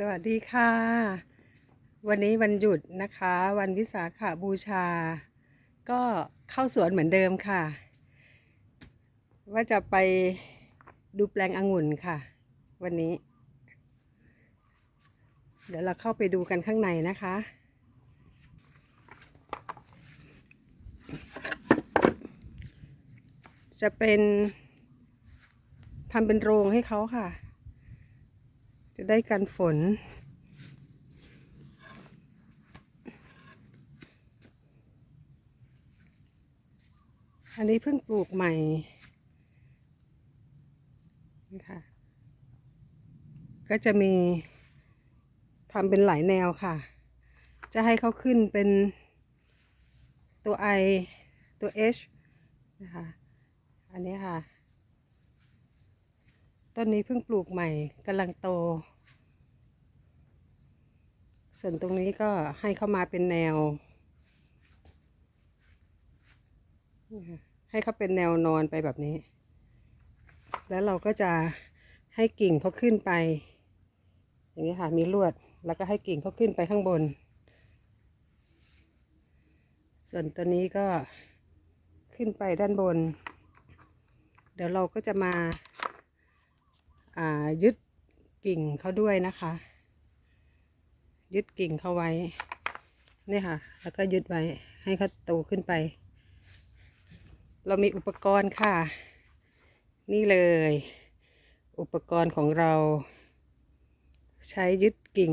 สวัสดีค่ะ วันนี้วันหยุดนะคะ วันวิสาขาบูชา ก็เข้าสวนเหมือนเดิมค่ะ ว่าจะไปดูแปลงองุ่นค่ะ วันนี้ เดี๋ยวเราเข้าไปดูกันข้างในนะคะ จะเป็นทำเป็นโรงให้เขาค่ะ จะได้กันฝน อันนี้เพิ่งปลูกใหม่นะคะก็จะมีทำเป็นหลายแนวค่ะ จะให้เขาขึ้นเป็นตัว I ตัว H นะคะ อันนี้ค่ะ ต้นนี้เพิ่งปลูกใหม่กำลังโต ส่วนตรงนี้ก็ให้เข้ามาเป็นแนว ให้เขาเป็นแนวนอนไปแบบนี้ แล้วเราก็จะให้กิ่งเขาขึ้นไป อย่างนี้ค่ะมีลวดแล้วก็ให้กิ่งเขาขึ้นไปข้างบน ส่วนตัวนี้ก็ขึ้นไปด้านบน เดี๋ยวเราก็จะมาอ่า ยึดกิ่งเขาด้วยนะคะ ยึดกิ่งเขาไว้นี่ค่ะ แล้วก็ยึดไว้ให้เขาโตขึ้นไป เรามีอุปกรณ์ค่ะ นี่เลย อุปกรณ์ของเรา ใช้ยึดกิ่ง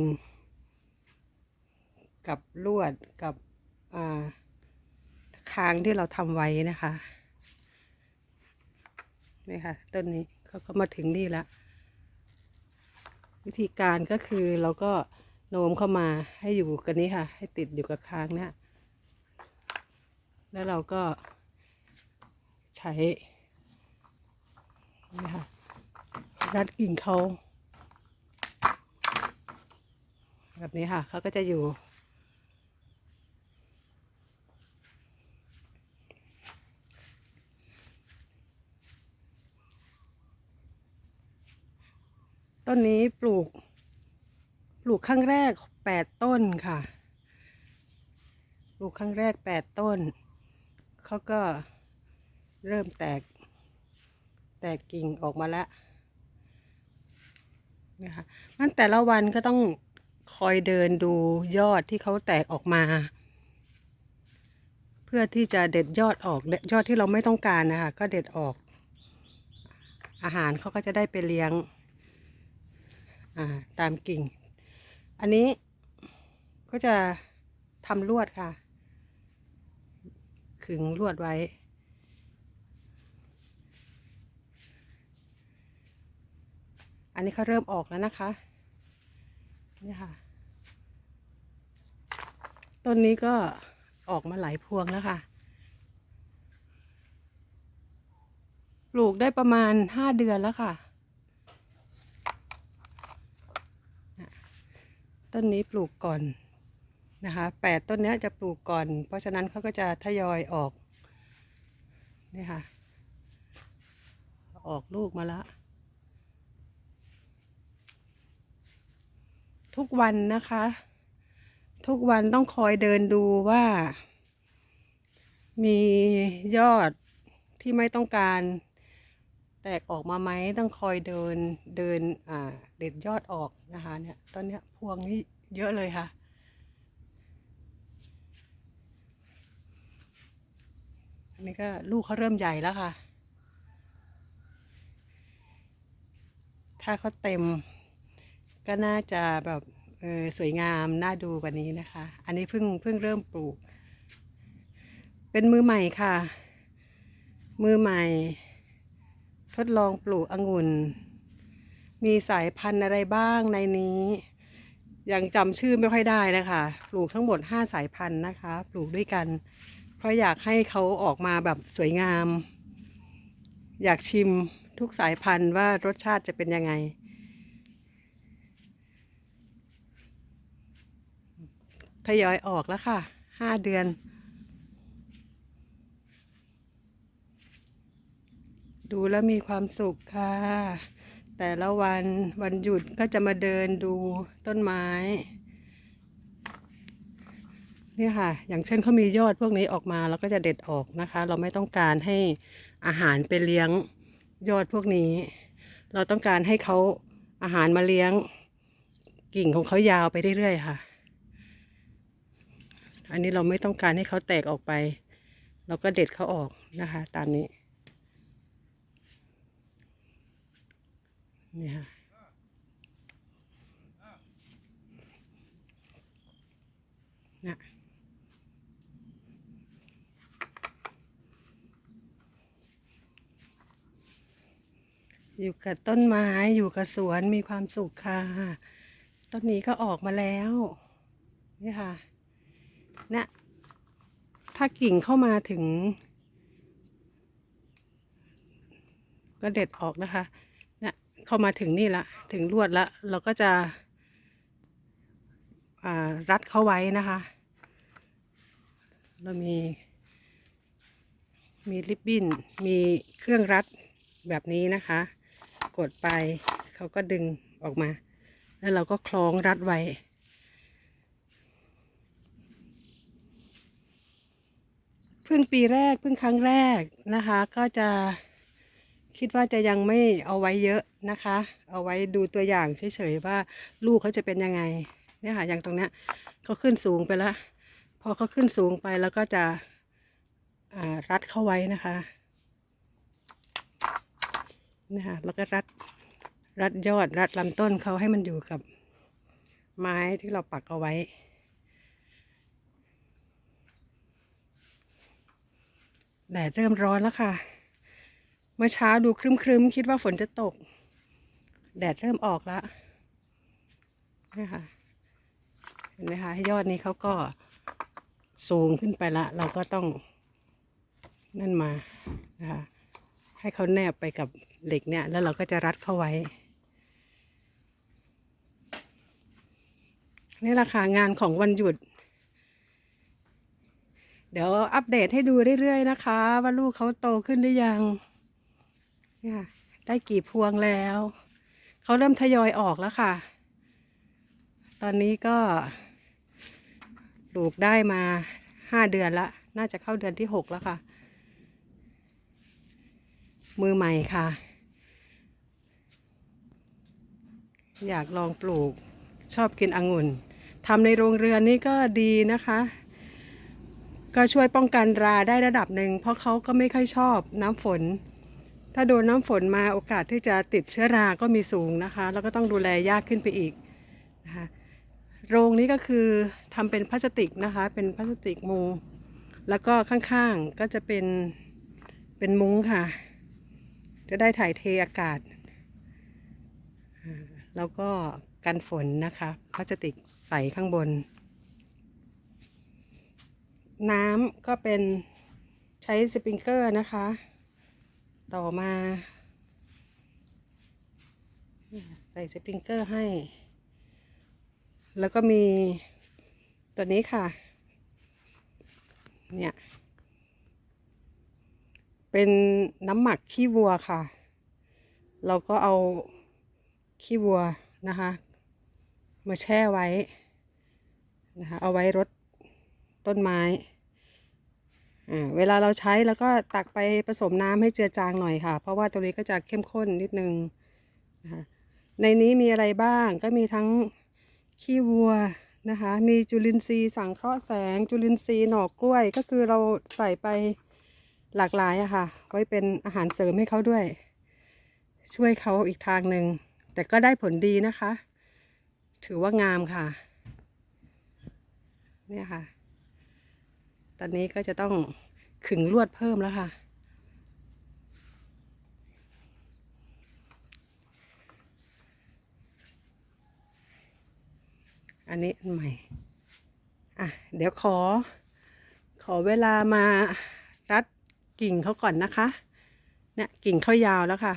กับลวดกับคางที่เราทำไว้นะคะนี่ค่ะต้นนี้เขาก็มาถึงนี่แล้ว วิธีการก็คือเราก็โน้มเข้ามาให้อยู่กันนี้ค่ะ ให้ติดอยู่กับคางเนี่ยแล้วเราก็ใช้นี่ค่ะรัดกิ่งเขาแบบนี้ค่ะเขาก็จะอยู่ ต้นนี้ปลูก ปลูกครั้งแรกแปดต้นค่ะ ปลูกครั้งแรกแปดต้น เขาก็เริ่มแตก แตกกิ่งออกมาแล้วนะคะมันแต่ละวันก็ต้องคอยเดินดูยอดที่เขาแตกออกมา เพื่อที่จะเด็ดยอดออกยอดที่เราไม่ต้องการนะคะก็เด็ดออก อาหารเขาก็จะได้ไปเลี้ยง ตามกิ่ง อันนี้ก็จะทำลวดค่ะ ขึงลวดไว้ อันนี้เขาเริ่มออกแล้วนะคะ นี่ค่ะ ต้นนี้ก็ออกมาหลายพวงแล้วค่ะ ปลูกได้ประมาณห้าเดือนแล้วค่ะ ต้นนี้ปลูกก่อนนะคะแปดต้นนี้จะปลูกก่อน เพราะฉะนั้นเขาก็จะทยอยออกนี่ค่ะ ออกลูกมาล้วทุกวันนะคะ ทุกวันต้องคอยเดินดูว่า มียอดที่ไม่ต้องการ แตกออกมาไหมต้องคอยเดินเดินอ่าเด็ดยอดออกนะคะเนี่ยตอนเนี้ยพวงนี้เยอะเลยค่ะ อันนี้ก็ลูกเขาเริ่มใหญ่แล้วค่ะ ถ้าเขาเต็มก็น่าจะแบบเออสวยงามน่าดูกว่านี้นะคะ อันนี้เพิ่งเพิ่งเริ่มปลูก เป็นมือใหม่ค่ะ มือใหม่ ทดลองปลูกองุ่น มีสายพันธุ์อะไรบ้างในนี้ ยังจำชื่อไม่ค่อยได้นะคะ ปลูกทั้งหมด 5 สายพันธุ์นะคะ ปลูกด้วยกัน เพราะอยากให้เขาออกมาแบบสวยงาม อยากชิมทุกสายพันธุ์ว่ารสชาติจะเป็นยังไง ทยอยออกแล้วค่ะ 5 เดือน ดูแล้วมีความสุขค่ะแต่แต่ละวันวันหยุดก็จะมาเดินดูต้นไม้เนี่ยค่ะ อย่างเช่นเขามียอดพวกนี้ออกมาเราก็จะเด็ดออกนะคะ เราไม่ต้องการให้อาหารไปเลี้ยงยอดพวกนี้ เราต้องการให้เขาอาหารมาเลี้ยง กิ่งของเขายาวไปเรื่อยๆค่ะ อันนี้เราไม่ต้องการให้เขาแตกออกไป เราก็เด็ดเขาออกนะคะ ตามนี้ นี่ค่ะนะอยู่กับต้นไม้อยู่กับสวนมีความสุขค่ะ ต้นนี้ก็ออกมาแล้ว นี่ค่ะนะถ้ากิ่งเข้ามาถึง ก็เด็ดออกนะคะ เข้ามาถึงนี่ละถึงลวดละเราก็จะรัดเข้าไว้นะคะ เรามี มีริบบิ้น มีเครื่องรัดแบบนี้นะคะ กดไปเขาก็ดึงออกมา แล้วเราก็คล้องรัดไว้ เพิ่งปีแรกเพิ่งครั้งแรกนะคะ ก็จะ คิดว่าจะยังไม่เอาไว้เยอะนะคะ เอาไว้ดูตัวอย่างเฉยๆว่าลูกเขาจะเป็นยังไงเนี่ยค่ะอย่างตรงเนี้ยเขาขึ้นสูงไปแล้ว พอเขาขึ้นสูงไปแล้วก็จะรัดเข้าไว้นะคะนะคะแล้วก็รัดรัดยอดรัดลำต้นเขาให้มันอยู่กับไม้ที่เราปักเอาไว้แดดเริ่มร้อนแล้วค่ะ เมื่อเช้าดูครึ้มๆคิดว่าฝนจะตก แดดเริ่มออกแล้วนี่ค่ะเห็นไหมคะยอดนี้เขาก็สูงขึ้นไปละ เราก็ต้องนั่นมานะคะให้เขาแนบไปกับเหล็กเนี่ย แล้วเราก็จะรัดเข้าไว้ นี่แหละค่ะงานของวันหยุด เดี๋ยวอัปเดตให้ดูเรื่อยๆนะคะ ว่าลูกเขาโตขึ้นหรือยัง เนี่ยได้กี่พวงแล้ว เขาเริ่มทยอยออกแล้วค่ะ ตอนนี้ก็ปลูกได้มาห้าเดือนละ น่าจะเข้าเดือนที่หกแล้วค่ะ มือใหม่ค่ะ อยากลองปลูกชอบกินองุ่นทำในโรงเรือนนี่ก็ดีนะคะ ก็ช่วยป้องกันราได้ระดับหนึ่ง เพราะเขาก็ไม่ค่อยชอบน้ำฝน ถ้าโดนน้ำฝนมาโอกาสที่จะติดเชื้อราก็มีสูงนะคะ แล้วก็ต้องดูแลยากขึ้นไปอีกนะคะโรงนี้ก็คือทำเป็นพลาสติกนะคะ เป็นพลาสติกมุงแล้วก็ข้างๆก็จะเป็นเป็นมุ้งค่ะ จะได้ถ่ายเทอากาศ แล้วก็กันฝนนะคะพลาสติกใสข้างบน น้ำก็เป็นใช้สปริงเกอร์นะคะ ต่อมาใส่สปริงเกอร์ให้ แล้วก็มีตัวนี้ค่ะ เนี่ย เป็นน้ำหมักขี้วัวค่ะ เราก็เอาขี้วัวนะคะ มาแช่ไว้นะคะ เอาไว้รดต้นไม้ เวลาเราใช้แล้วก็ตักไปผสมน้ำให้เจือจางหน่อยค่ะ เพราะว่าตัวนี้ก็จะเข้มข้นนิดนึงนะคะในนี้มีอะไรบ้างก็มีทั้งขี้วัวนะคะ มีจุลินทรีย์สังเคราะห์แสง จุลินทรีย์หน่อกล้วยก็คือเราใส่ไปหลากหลายอะค่ะ ไว้เป็นอาหารเสริมให้เขาด้วย ช่วยเขาอีกทางหนึ่งแต่ก็ได้ผลดีนะคะ ถือว่างามค่ะ เนี่ยค่ะ ตอนนี้ก็จะต้องขึงลวดเพิ่มแล้วค่ะ อันนี้อันใหม่ อะ เดี๋ยวขอ ขอเวลามารัดกิ่งเขาก่อนนะคะ เนี่ยกิ่งเขายาวแล้วค่ะ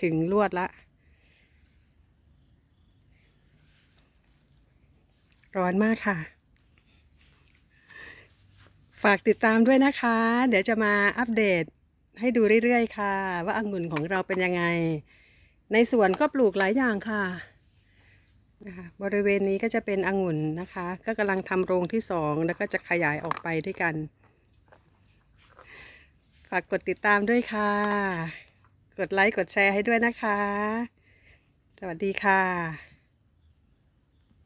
ถึงลวดละร้อนมากค่ะ ฝากติดตามด้วยนะคะ เดี๋ยวจะมาอัปเดตให้ดูเรื่อยๆ ค่ะ ว่าองุ่นของเราเป็นยังไง ในสวนก็ปลูกหลายอย่างค่ะนะคะบริเวณนี้ก็จะเป็นองุ่นนะคะ ก็กำลังทำโรงที่สองแล้วก็จะขยายออกไปด้วยกัน ฝากกดติดตามด้วยค่ะ กดไลค์กดแชร์ให้ด้วยนะคะ สวัสดีค่ะ